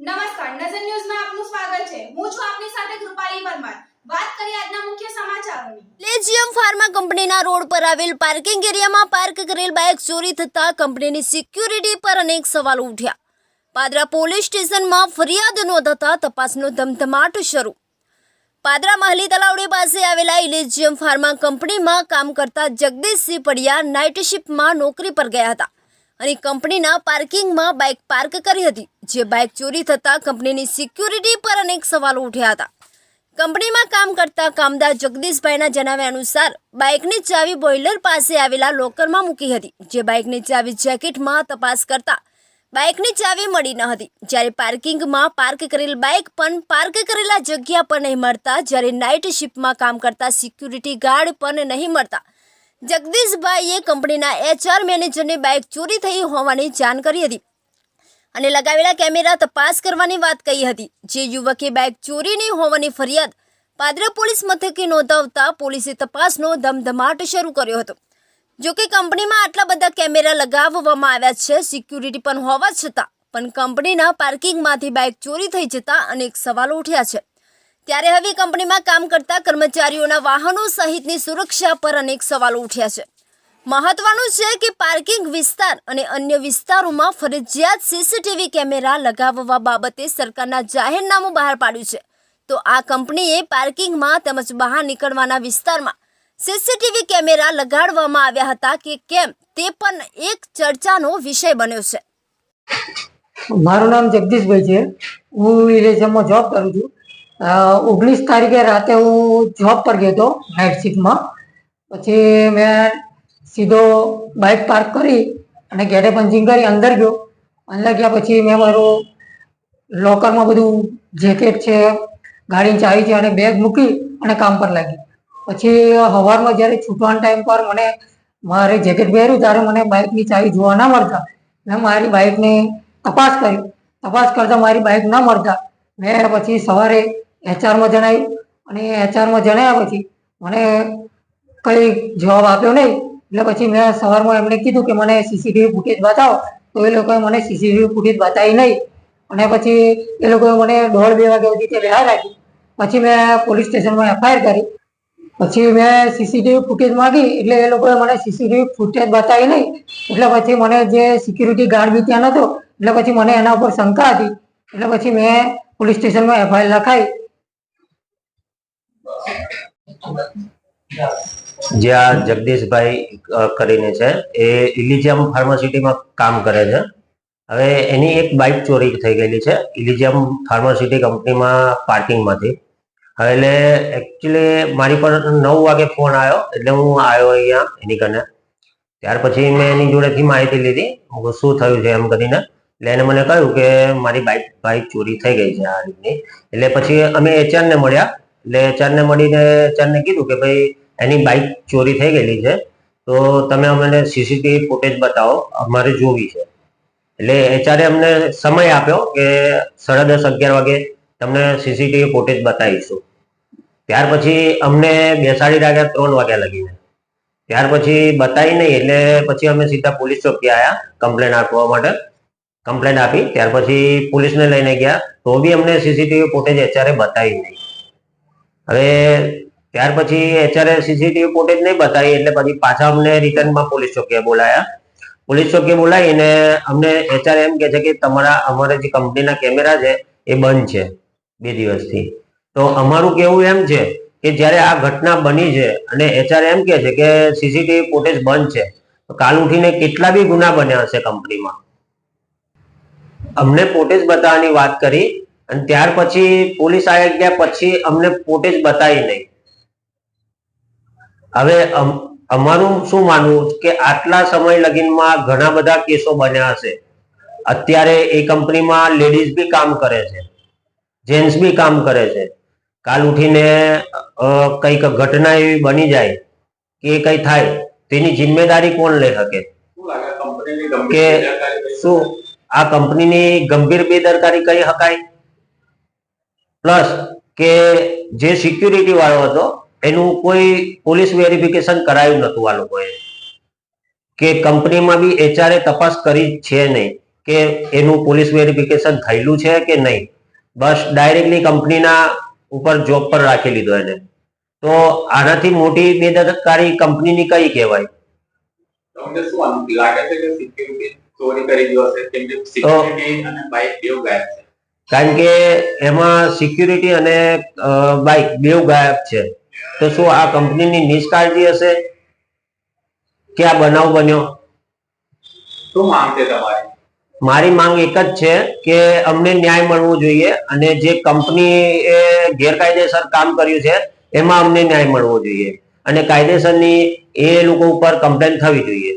નમસ્કાર, નજર ન્યૂઝમાં આપનું સ્વાગત છે. હું છું આપની સાથે કૃપાલી પરમાર. વાત કરીએ આજના મુખ્ય સમાચારોની. લેજિયમ ફાર્મા કંપનીના રોડ પર આવેલ પાર્કિંગ એરિયામાં પાર્ક કરેલ બાઇક ચોરી થતા કંપનીની સિક્યુરિટી પર અનેક સવાલો ઉઠ્યા. પાદરા પોલીસ સ્ટેશનમાં ફરિયાદ નોંધાતા તપાસનો ધમધમાટ શરૂ. પાદરા મહલી તલાવડી પાસે આવેલા ઇલેજિયમ ફાર્મા કંપનીમાં કામ કરતા જગદીશસિંહ પડિયા નાઇટ શિફ્ટમાં નોકરી પર ગયા હતા. અને કંપનીના પાર્કિંગમાં બાઇક પાર્ક કરી હતી, જે બાઇક ચોરી થતાં કંપનીની સિક્યુરિટી પર અનેક સવાલો ઉઠ્યા હતા. કંપનીમાં કામ કરતા કામદાર જગદીશભાઈના જણાવ્યા અનુસાર, બાઇકની ચાવી બોઇલર પાસે આવેલા લોકરમાં મૂકી હતી, જે બાઇકની ચાવી જેકેટમાં તપાસ કરતા બાઇકની ચાવી મળી ન હતી. જ્યારે પાર્કિંગમાં પાર્ક કરેલ બાઇક પણ પાર્ક કરેલા જગ્યા પર નહીં મળતા, જ્યારે નાઇટ શિફ્ટમાં કામ કરતા સિક્યુરિટી ગાર્ડ પણ નહીં મળતા જગદીશભાઈએ કંપનીના એચઆર મેનેજરને બાઇક ચોરી થઈ હોવાની જાણ કરી હતી અને લગાવેલા કેમેરા તપાસ કરવાની વાત કહી હતી. જે યુવકે બાઇક ચોરીની હોવાની ફરિયાદ પાદરા પોલીસ મથકે નોંધાવતા પોલીસે તપાસનો ધમધમાટ શરૂ કર્યો હતો. જો કે કંપનીમાં આટલા બધા કેમેરા લગાવવામાં આવ્યા છે, સિક્યુરિટી પણ હોવા છતાં પણ કંપનીના પાર્કિંગમાંથી બાઇક ચોરી થઈ જતા અનેક સવાલો ઉઠ્યા છે. ત્યારે હવે કંપનીમાં કામ કરતા કર્મચારીઓના વાહનો સહિતની સુરક્ષા પર અનેક સવાલો ઉઠ્યા છે. મહત્વનું છે કે પાર્કિંગ વિસ્તાર અને અન્ય વિસ્તારોમાં ફરજિયાત સીસીટીવી કેમેરા લગાવવા બાબતે સરકારના જાહેરનામું બહાર પાડ્યું છે. તો આ કંપનીએ પાર્કિંગમાં તેમજ બહાર નીકળવાના વિસ્તારમાં સીસીટીવી કેમેરા લગાડવામાં આવ્યા હતા કે કેમ તે પણ એક ચર્ચાનો વિષય બન્યો છે. મારું નામ જગદીશભાઈ છે. હું ઇલેક્શનમાં જોબ કરું છું. ઓગણીસ તારીખે રાતે હું જોબ પર ગયો હતો નાઇટ શિફ્ટમાં પછી મેં સીધો બાઇક પાર્ક કરી અને ગેટે પંચિંગ કરી અંદર ગયો. અંદર ગયા પછી મેં મારું લોકરમાં બધું જેકેટ છે, ગાડીની ચાવી છે અને બેગ મૂકી અને કામ પર લાગી. પછી સવારમાં જ્યારે છૂટવાના ટાઈમ પર મને મારે જેકેટ પહેર્યું ત્યારે મને બાઇકની ચાવી જોવા ના મળતા. મેં મારી બાઇકની તપાસ કરી. તપાસ કરતા મારી બાઇક ના મળતા. મેં પછી સવારે એચઆરમાં જણાવ્યું અને એચઆરમાં જણાવ્યા પછી મને કઈ જવાબ આપ્યો નહીં. એટલે પછી મેં સવારમાં એમને કીધું કે મને સીસીટીવી ફૂટેજ બતાવો. તો એ લોકોએ મને સીસીટીવી ફૂટેજ બતાવી નહીં. અને પછી એ લોકોએ મને દોઢ બે વાગ્યા સુધી ત્યાં બહાર રાખી. પછી મેં પોલીસ સ્ટેશનમાં એફઆઈઆર કરી. પછી મેં સીસીટીવી ફૂટેજ માંગી. એટલે એ લોકોએ મને સીસીટીવી ફૂટેજ બતાવી નહીં. એટલે પછી મને જે સિક્યુરિટી ગાર્ડ બી ત્યાં નહોતો. એટલે પછી મને એના ઉપર શંકા હતી. એટલે પછી મેં પોલીસ સ્ટેશનમાં એફઆઈઆર લખાઈ. જે આ જગદીશભાઈ કરીને છે, એ ઇલિજિયમ ફાર્માસિટીમાં કામ કરે છે. હવે એની એક બાઇક ચોરી થઈ ગયેલી છે, ઇલિજિયમ ફાર્માસિટી કંપનીમાં પાર્કિંગમાંથી. હવે એટલે એકચ્યુઅલી મારી પર નવ વાગે ફોન આવ્યો, એટલે હું આવ્યો અહીંયા એની કને ત્યાર પછી મેં એની જોડેથી માહિતી લીધી શું થયું છે એમ કરીને. એટલે એને મને કહ્યું કે મારી બાઇક બાઇક ચોરી થઈ ગઈ છે આ રીતની. એટલે પછી અમે એચઆરને મળ્યા એટલે એચઆરને મળીને એચઆરને કીધું કે ભાઈ એની બાઇક ચોરી થઈ ગયેલી છે, તો તમે અમને સીસીટીવી ફૂટેજ બતાવો, અમારે જોવી છે. એટલે એચઆરે અમને સમય આપ્યો કે સાડા દસ અગિયાર વાગે તમને સીસીટીવી ફૂટેજ બતાવીશું. ત્યાર પછી અમને બેસાડી રાખ્યા ત્રણ વાગ્યા લગીને. ત્યાર પછી બતાવી નહીં, એટલે પછી અમે સીધા પોલીસ ચોકી આવ્યા કમ્પ્લેન આપવા માટે. કમ્પ્લેન આપી, ત્યાર પછી પોલીસને લઈને ગયા, તો બી અમને સીસીટીવી ફૂટેજ એચઆરે બતાવી નહીં. હવે ત્યાર પછી એચઆરએ સીસીટીવી ફૂટેજ નહીં બતાવી એટલે પછી પાછા અમને રિટર્નમાં પોલીસ ચોકીએ બોલાયા. પોલીસ ચોકીએ બોલાવીને અમને એચઆર એમ કે છે કે તમારા, અમારે જે કંપનીના કેમેરા છે એ બંધ છે બે દિવસથી. તો અમારું કેવું એમ છે કે જ્યારે આ ઘટના બની છે અને એચઆર એમ કે છે કે સીસીટીવી ફૂટેજ બંધ છે, તો કાલ ઉઠીને કેટલા બી ગુના બન્યા હશે કંપનીમાં? અમને ફૂટેજ બતાવવાની વાત કરી અને ત્યાર પછી પોલીસ આવી ગયા પછી અમને ફૂટેજ બતાવી નહીં. હવે અમારું શું માનવું કે આટલા સમય લગીનમાં ઘણા બધા કેસો બન્યા હશે. અત્યારે એ કંપનીમાં લેડીઝ બી કામ કરે છે જેન્ટ્સ બી કામ કરે છે. કાલ ઉઠીને કંઈક કંઈક ઘટના એવી બની જાય કે કઈ થાય તેની જિમ્મેદારી કોણ લઈ શકે? કે શું? આ કંપનીની ગંભીર બેદરકારી કઈ શકાય? પ્લસ કે જે સિક્યુરિટી વાળો હતો એનું કોઈ પોલીસ વેરિફિકેશન કરાયું નતું આ લોકોએ. કે કંપનીમાં બી એચઆરએ તપાસ કરી છે નહીં કે એનું પોલીસ વેરિફિકેશન થયેલું છે કે નહીં. બસ ડાયરેક્ટલી કંપનીના ઉપર જોબ પર રાખી લીધો એને. તો આનાથી મોટી બેદરકારી કંપનીની કઈ કહેવાય? લાગે છે કે સિક્યુરિટી ચોરી કરી હશે? કેમ કે સિક્યુરિટી અને બાઇક બેવ ગાયબ છે? કારણ કે એમાં સિક્યુરિટી અને બાઇક બેવ ગાયબ છે. તો શું આ કંપનીની નિષ્કાળજી હશે? કે આ બનાવ બન્યો? શું માંગ છે તમારી? મારી માંગ એક જ છે કે અમને ન્યાય મળવો જોઈએ અને જે કંપનીએ ગેરકાયદેસર કામ કર્યું છે એમાં અમને ન્યાય મળવો જોઈએ. અને કાયદેસરની એ લોકો ઉપર કમ્પ્લેન થવી જોઈએ.